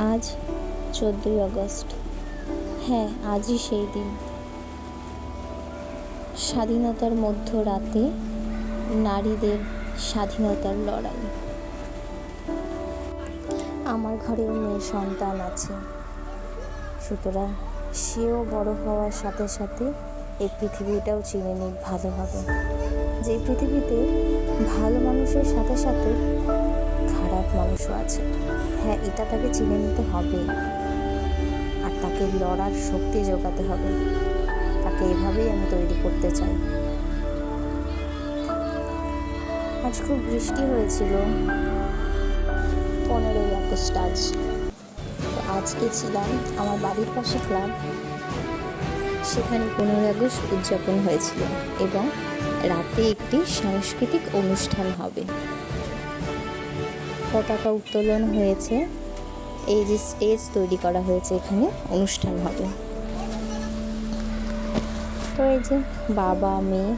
আজ চোদ্দোই আগস্ট। হ্যাঁ আজই সেই দিন। স্বাধীনতার মধ্য রাতে নারীদের স্বাধীনতার লড়াই। আমার ঘরেও মেয়ে সন্তান আছে। সুতরাং সেও বড় হওয়ার সাথে সাথে এই পৃথিবীটাও চিনে নিক ভালোভাবে। যে পৃথিবীতে ভালো মানুষের সাথে সাথে খারাপ মানুষও আছে। হ্যাঁ এটা তাকে চিনে নিতে হবে। আর তাকে লড়ার শক্তি যোগাতে হবে। তাকে এভাবেই আমি তৈরি করতে চাই। আজ খুব বৃষ্টি হয়েছিল। পনেরোই আগস্ট আজ। তো আজকে ছিলাম আমার বাড়ির পাশে ক্লাব। সেখানে পনেরোই আগস্ট উদযাপন হয়েছিল এবং রাতে একটি সাংস্কৃতিক অনুষ্ঠান হবে। পতাকা উত্তোলন হয়েছে। এই যে স্টেজ তৈরি করা হয়েছে এখানে, অনুষ্ঠান হবে। তো এই যে বাবা, মেয়ে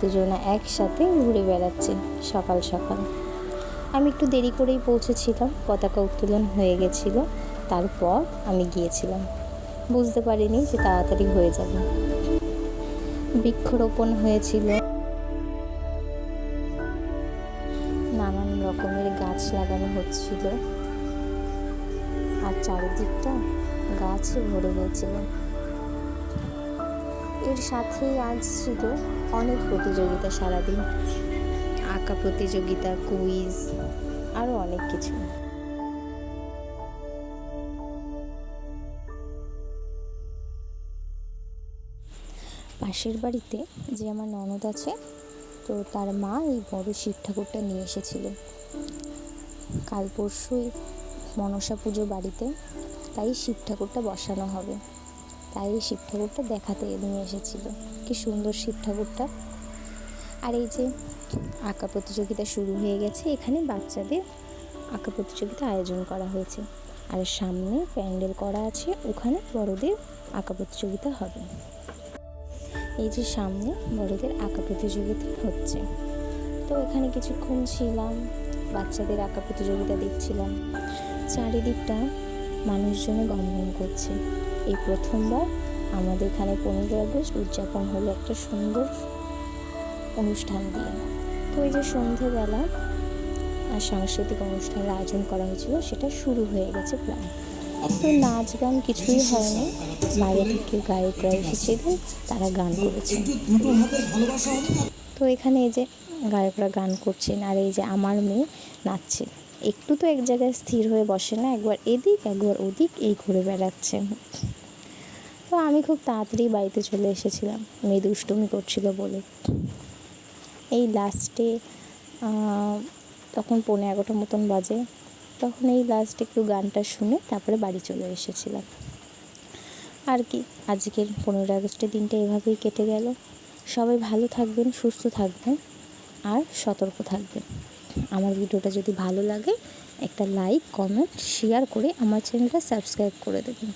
দুজনে একসাথে ঘুরে বেড়াচ্ছে সকাল সকাল। আমি একটু দেরি করেই পৌঁছেছিলাম, পতাকা উত্তোলন হয়ে গেছিল, তারপর আমি গিয়েছিলাম। বুঝতে পারিনি যে তাড়াতাড়ি হয়ে যাবে। বৃক্ষরোপণ হয়েছিল। রকমের গাছ লাগানো হচ্ছিল। আর চারিদিকটা গাছে ভরে গিয়েছিল এর সাথেই আজ ছিল অনেক প্রতিযোগিতা সারাদিন। আঁকা প্রতিযোগিতা, কুইজ আরও অনেক কিছু। পাশের বাড়িতে যে আমার ননদ আছে তো তার মা এই বড় শিব ঠাকুরটা নিয়ে এসেছিল। কাল পরশুই মনসা পুজো বাড়িতে, তাই শিব ঠাকুরটা বসানো হবে। তাই এই শিব ঠাকুরটা দেখাতে নিয়ে এসেছিল। কি সুন্দর শিব ঠাকুরটা। আর এই যে আঁকা প্রতিযোগিতা শুরু হয়ে গেছে, এখানে বাচ্চাদের আঁকা প্রতিযোগিতা আয়োজন করা হয়েছে। আর সামনে প্যান্ডেল করা আছে, ওখানে বড়দের আঁকা প্রতিযোগিতা হবে। এই যে সামনে বড়দের আঁকা প্রতিযোগিতা হচ্ছে। তো এখানে কিছুক্ষণ ছিলাম, বাচ্চাদের আঁকা প্রতিযোগিতা দেখছিলাম। চারিদিকটা মানুষজনে গমগম করছে। এই প্রথমবার আমাদের এখানে পনেরোই আগস্ট উদযাপন হলো একটা সুন্দর অনুষ্ঠান দিয়ে। তো এই যে সন্ধেবেলা আর সাংস্কৃতিক অনুষ্ঠানের আয়োজন করা হয়েছিল, সেটা শুরু হয়ে গেছে প্রায়। তো নাচ গান কিছুই হয়নি। বাইরে থেকে গায়করা এসেছিলেন তারা গান করেছে। তো এখানে এই যে গায়করা গান করছেন আর এই যে আমার মেয়ে নাচছে। একটু তো এক জায়গায় স্থির হয়ে বসে না, একবার এদিক, একবার ওদিক, এই ঘুরে বেড়াচ্ছে। তো আমি খুব তাড়াতাড়ি বাড়িতে চলে এসেছিলাম। মেয়ে দুষ্টুমি করছিল বলে। এই লাস্টে তখন পৌনে এগারোটার মতন বাজে। তখন এই লাস্ট একটু গানটা শুনে তারপরে বাড়ি চলে এসেছিলাম। আর কি, আজকের পনেরোই আগস্টের দিনটা এভাবেই কেটে গেল। সবাই ভালো থাকবেন, সুস্থ থাকবেন আর সতর্ক থাকবেন। আমার ভিডিওটা যদি ভালো লাগে, একটা লাইক কমেন্ট শেয়ার করে আমার চ্যানেলটা সাবস্ক্রাইব করে দেবেন।